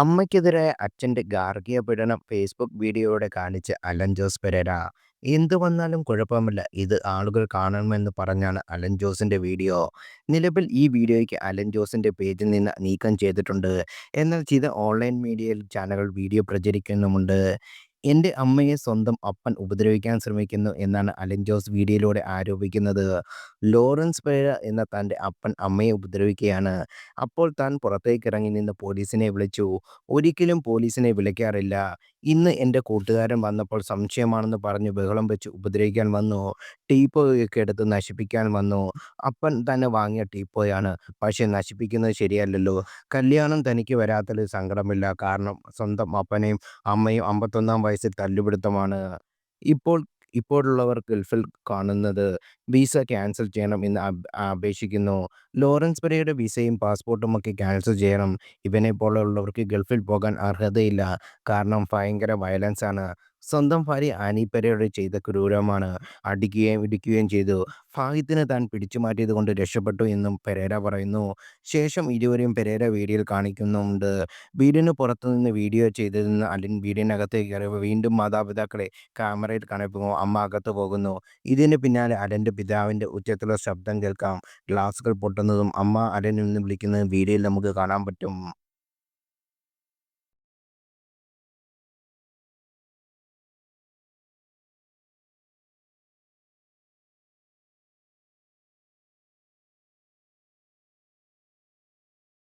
അമ്മയ്ക്കെതിരായ അച്ഛന്റെ ഗാർഹിക പീഡനം ഫേസ്ബുക്ക് വീഡിയോയോടെ കാണിച്ച് അലൻ ജോസ് പെരേര. എന്തു വന്നാലും കുഴപ്പമില്ല ഇത് ആളുകൾ കാണണമെന്ന് പറഞ്ഞാണ് അലൻ ജോസിന്റെ വീഡിയോ. നിലവിൽ ഈ വീഡിയോയ്ക്ക് അലൻ ജോസിന്റെ പേജിൽ നിന്ന് നീക്കം ചെയ്തിട്ടുണ്ട്. എന്നാൽ ചില ഓൺലൈൻ മീഡിയയിൽ ചാനലുകൾ വീഡിയോ പ്രചരിക്കുന്നുമുണ്ട്. എന്റെ അമ്മയെ സ്വന്തം അപ്പൻ ഉപദ്രവിക്കാൻ ശ്രമിക്കുന്നു എന്നാണ് അലൻ ജോസ് വീഡിയോയിലൂടെ ആരോപിക്കുന്നത്. ലോറൻസ് പേഴ എന്ന തന്റെ അപ്പൻ അമ്മയെ ഉപദ്രവിക്കുകയാണ്. അപ്പോൾ താൻ പുറത്തേക്കിറങ്ങി നിന്ന് പോലീസിനെ വിളിച്ചു. ഒരിക്കലും പോലീസിനെ വിളിക്കാറില്ല. ഇന്ന് എന്റെ കൂട്ടുകാരൻ വന്നപ്പോൾ സംശയമാണെന്ന് പറഞ്ഞ് ബഹളം വെച്ച് ഉപദ്രവിക്കാൻ വന്നു. ടീപ്പോയൊക്കെ എടുത്ത് നശിപ്പിക്കാൻ വന്നോ അപ്പൻ തന്നെ വാങ്ങിയ ടീപ്പോയാണ്. പക്ഷേ നശിപ്പിക്കുന്നത് ശരിയല്ലല്ലോ. കല്യാണം തനിക്ക് വരാത്തതിൽ സങ്കടമില്ല. കാരണം സ്വന്തം അപ്പനെയും അമ്മയും അമ്പത്തൊന്നാം വയസ്സിൽ തല്ലുപിടുത്തമാണ്. ഇപ്പോൾ ഇപ്പോഴുള്ളവർ ഗൾഫിൽ കാണുന്നത് വിസ ക്യാൻസൽ ചെയ്യണം എന്ന് അപേക്ഷിക്കുന്നു. ലോറൻസ് പെരേരയുടെ വിസയും പാസ്പോർട്ടും ഒക്കെ ക്യാൻസൽ ചെയ്യണം. ഇവനെ പോലെയുള്ളവർക്ക് ഗൾഫിൽ പോകാൻ അർഹതയില്ല. കാരണം ഭയങ്കര വയലൻസാണ്. സ്വന്തം ഭാര്യ ആനി ചെയ്ത ക്രൂരമാണ്. അടിക്കുകയും ഇടിക്കുകയും ചെയ്തു. ഫാഹിദിനെ താൻ പിടിച്ചു പിടിച്ചുമാറ്റിയതുകൊണ്ട് രക്ഷപ്പെട്ടു എന്നും പെരേര പറയുന്നു. ശേഷം ഇരുവരെയും പെരേര വീഡിയോയിൽ കാണിക്കുന്നുണ്ട് വീടിന് പുറത്തുനിന്ന് വീഡിയോ ചെയ്തതെന്ന് അലിൻ വീടിനകത്തേക്ക് കയറിയപ്പോൾ വീണ്ടും മാതാപിതാക്കളെ ക്യാമറയിൽ കാണിക്കുമ്പോൾ അമ്മ അകത്ത് പോകുന്നു. ഇതിന് പിന്നാലെ അലന്റെ പിതാവിന്റെ ഉച്ചത്തിലുള്ള ശബ്ദം കേൾക്കാം. ഗ്ലാസുകൾ പൊട്ടുന്നതും അമ്മ അലൻ എന്ന് വിളിക്കുന്നതും വീഡിയോയിൽ നമുക്ക് കാണാൻ പറ്റും.